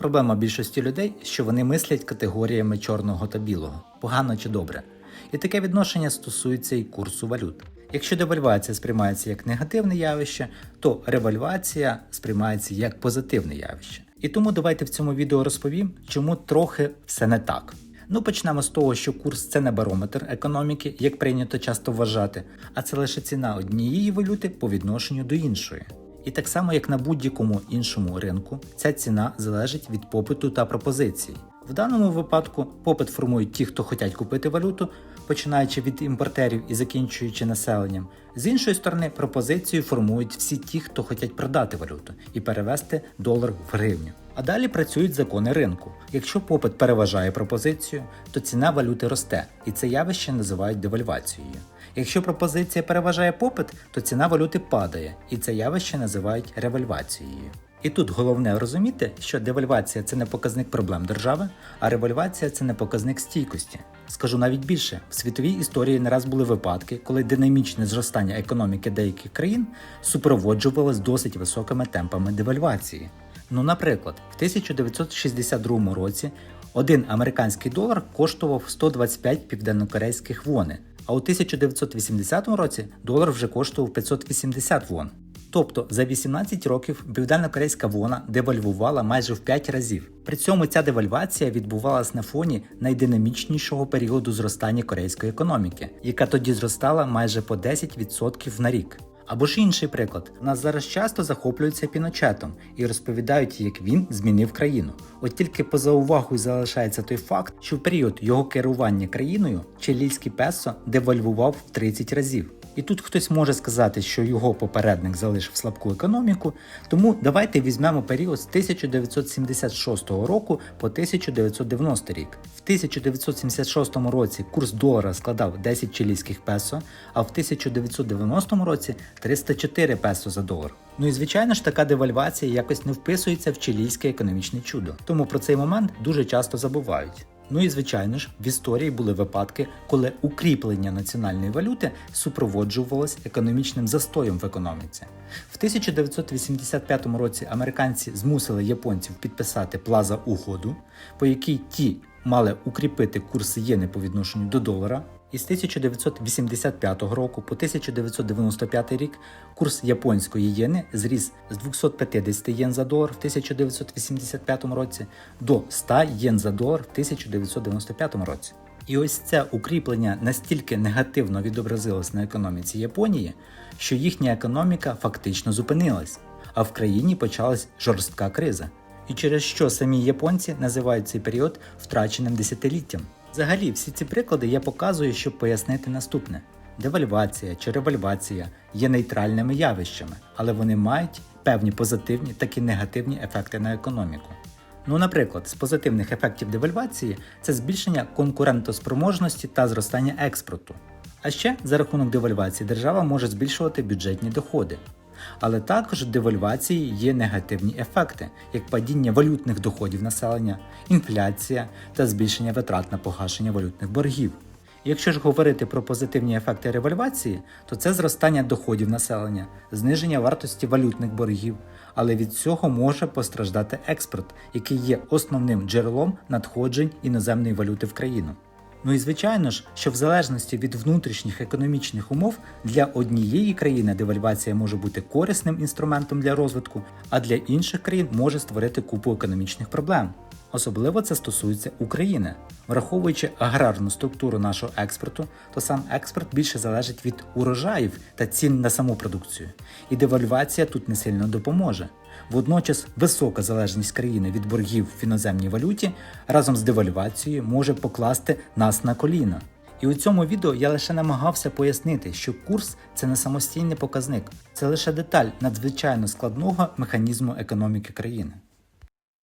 Проблема більшості людей, що вони мислять категоріями чорного та білого, погано чи добре. І таке відношення стосується і курсу валют. Якщо девальвація сприймається як негативне явище, то ревальвація сприймається як позитивне явище. І тому давайте в цьому відео розповім, чому трохи все не так. Ну почнемо з того, що курс це не барометр економіки, як прийнято часто вважати, а це лише ціна однієї валюти по відношенню до іншої. І так само, як на будь-якому іншому ринку, ця ціна залежить від попиту та пропозиції. В даному випадку попит формують ті, хто хочуть купити валюту, починаючи від імпортерів і закінчуючи населенням. З іншої сторони, пропозицію формують всі ті, хто хочуть продати валюту і перевести долар в гривню. А далі працюють закони ринку. Якщо попит переважає пропозицію, то ціна валюти росте, і це явище називають девальвацією. Якщо пропозиція переважає попит, то ціна валюти падає, і це явище називають ревальвацією. І тут головне розуміти, що девальвація це не показник проблем держави, а револьвація це не показник стійкості. Скажу навіть більше, в світовій історії не раз були випадки, коли динамічне зростання економіки деяких країн супроводжувалось досить високими темпами девальвації. Ну, наприклад, в 1962 році один американський долар коштував 125 південнокорейських вони, а у 1980 році долар вже коштував 580 вон. Тобто за 18 років південнокорейська вона девальвувала майже в 5 разів. При цьому ця девальвація відбувалась на фоні найдинамічнішого періоду зростання корейської економіки, яка тоді зростала майже по 10% на рік. Або ж інший приклад, нас зараз часто захоплюються піночетом і розповідають, як він змінив країну. От тільки поза увагою залишається той факт, що в період його керування країною чилійський песо девальвував в 30 разів. І тут хтось може сказати, що його попередник залишив слабку економіку, тому давайте візьмемо період з 1976 року по 1990 рік. В 1976 році курс долара складав 10 чилійських песо, а в 1990 році 304 песо за долар. Ну і звичайно ж така девальвація якось не вписується в чилійське економічне чудо, тому про цей момент дуже часто забувають. Ну і звичайно ж, в історії були випадки, коли укріплення національної валюти супроводжувалось економічним застоєм в економіці. В 1985 році американці змусили японців підписати плаза угоду, по якій ті мали укріпити курс єни по відношенню до долара. І з 1985 року по 1995 рік курс японської єни зріс з 250 єн за долар в 1985 році до 100 єн за долар в 1995 році. І ось це укріплення настільки негативно відобразилось на економіці Японії, що їхня економіка фактично зупинилась, а в країні почалась жорстка криза. І через що самі японці називають цей період втраченим десятиліттям. Взагалі, всі ці приклади я показую, щоб пояснити наступне: девальвація чи ревальвація є нейтральними явищами, але вони мають певні позитивні так і негативні ефекти на економіку. Ну, наприклад, з позитивних ефектів девальвації це збільшення конкурентоспроможності та зростання експорту. А ще за рахунок девальвації держава може збільшувати бюджетні доходи. Але також в девальвації є негативні ефекти, як падіння валютних доходів населення, інфляція та збільшення витрат на погашення валютних боргів. Якщо ж говорити про позитивні ефекти ревальвації, то це зростання доходів населення, зниження вартості валютних боргів, але від цього може постраждати експорт, який є основним джерелом надходжень іноземної валюти в країну. Ну і звичайно ж, що в залежності від внутрішніх економічних умов для однієї країни девальвація може бути корисним інструментом для розвитку, а для інших країн може створити купу економічних проблем. Особливо це стосується України. Враховуючи аграрну структуру нашого експорту, то сам експорт більше залежить від урожаїв та цін на саму продукцію, і девальвація тут не сильно допоможе. Водночас висока залежність країни від боргів в іноземній валюті разом з девальвацією може покласти нас на коліна. І у цьому відео я лише намагався пояснити, що курс це не самостійний показник, це лише деталь надзвичайно складного механізму економіки країни.